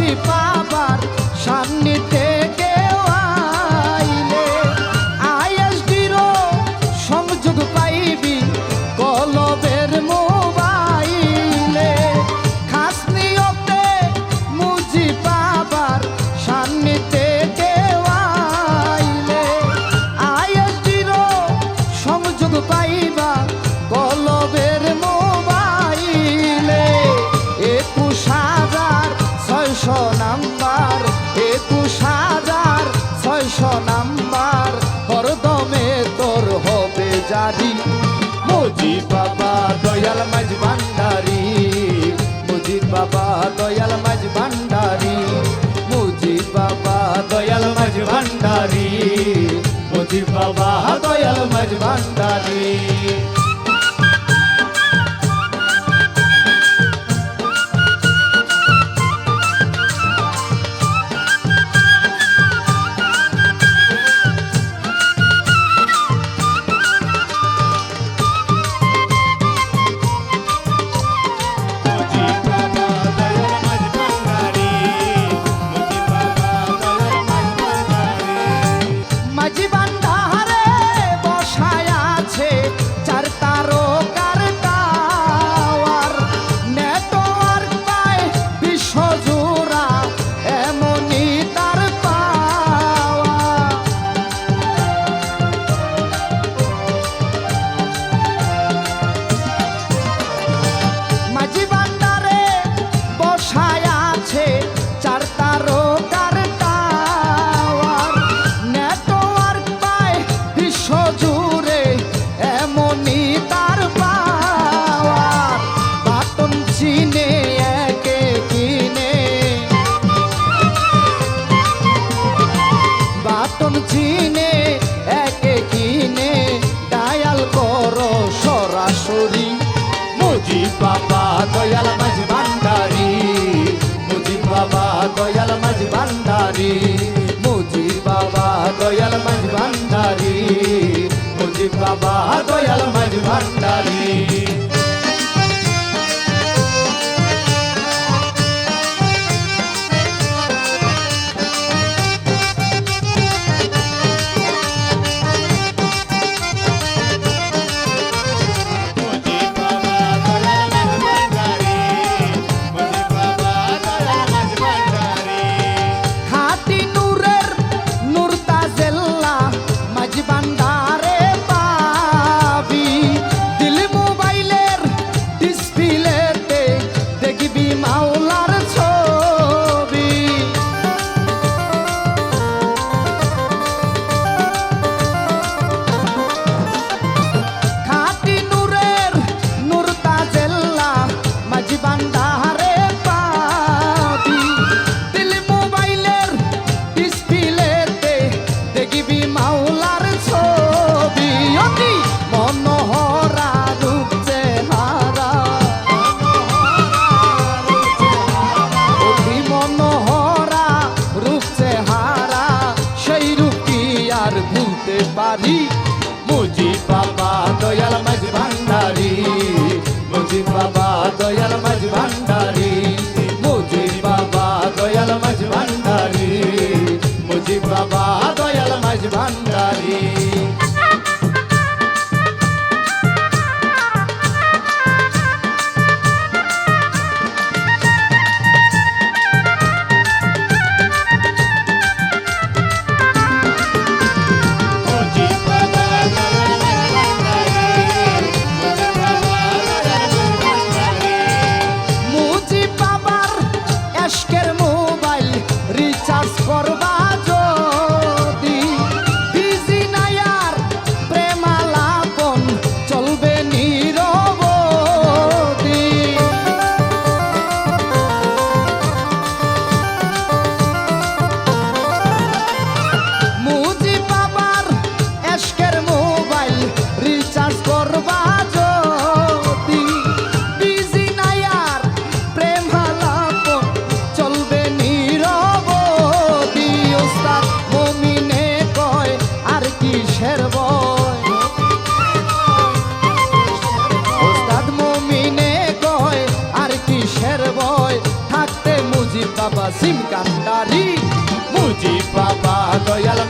participar. মুজি বাবা দয়াল মাঝ ভান্ডারি মুজি বাবা দয়াল মাঝ ভান্ডারি মুজি বাবা দয়াল মাঝ ভান্ডারি মুজি বাবা দয়াল মাঝ ভান্ডারি করতে পারি। মুজি বাবা, দয়াল মাঝ ভান্ডারি। মুজি বাবা, দয়াল মাঝ ভান্ডারি। মুজি বাবা, দয়াল মাঝ ভান্ডারি। মুজি বাবা কাসিম কান্ডারি মুজিব বাবা দয়াল